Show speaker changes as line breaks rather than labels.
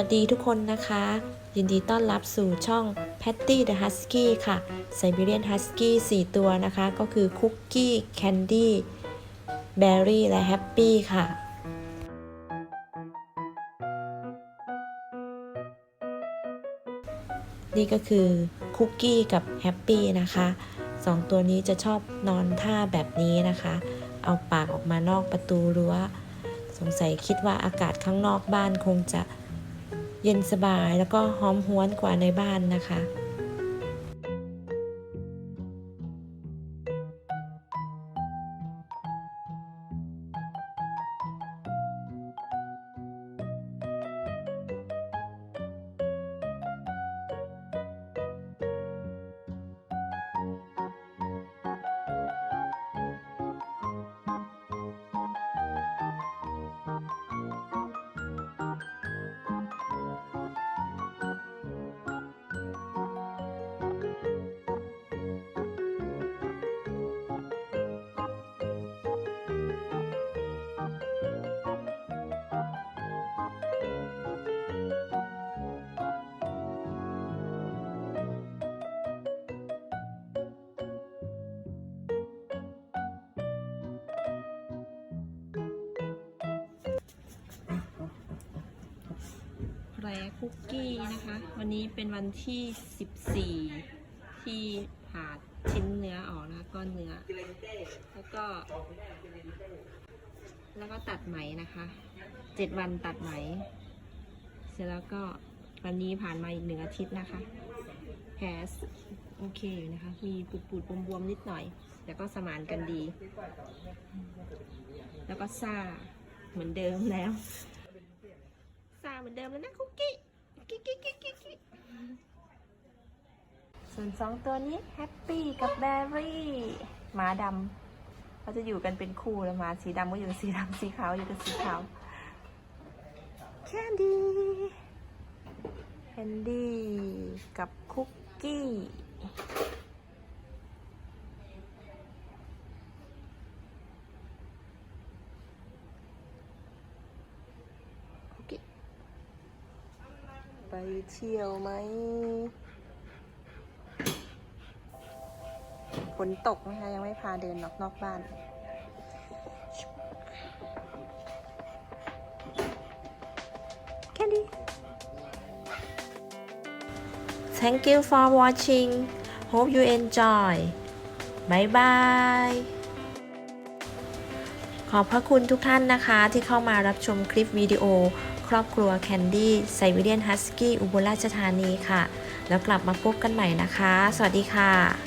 วัสดีทุกคนนะคะ ยินดีต้อนรับสู่ช่อง Patty the Husky ค่ะ Siberian Husky 4 ตัวนะคะ ก็คือคุกกี้ Candy Berry และ Happy ค่ะนี่ก็คือคุกกี้กับแฮปปี้นะคะสองตัวนี้จะชอบนอนท่าแบบนี้นะคะ เอาปากออกมานอกประตูรั้ว สงสัยคิดว่าอากาศข้างนอกบ้านคงจะ เย็นสบายแล้วก็หอมหวนกว่าในบ้านนะคะ แพรคุกกี้นะคะ วันนี้เป็นวันที่ 14 ที่ผ่าชิ้นเนื้อออกนะคะก้อนเนื้อ แล้วก็ แล้วก็ตัดไหมนะคะเจ็ดวันตัดไหม เสร็จแล้วก็วันนี้ผ่านมาอีกหนึ่งอาทิตย์นะคะแผลโอเคอยู่นะคะ มีปูดปูดบวมๆนิดหน่อยแต่ก็สมานกันดี แล้วก็ซ่าเหมือนเดิมแล้ว เหมือนเดิมแล้วนะคุกกี้กิ๊กกิ๊กกิ๊กกิ๊กส่วนสองตัวนี้แฮปปี้กับแบรี่หมาดำเขาจะอยู่กันเป็นคู่แล้วหมาสีดำก็อยู่กับสีดำสีขาวอยู่กับสีขาวแคนดี้แคนดี้กับคุกกี้ ไปเที่ยวไหมฝนตกนะคะ ยังไม่พาเดินออกนอกบ้าน แค่นี้ Thank you for watching Hope you enjoy Bye bye ขอบพระคุณทุกท่านนะคะที่เข้ามารับชมคลิปวิดีโอ ครอบครัวแคนดี้ไซวีเดียนฮัสกี้อุบลราชธานีค่ะ แล้วกลับมาพบกันใหม่นะคะ สวัสดีค่ะ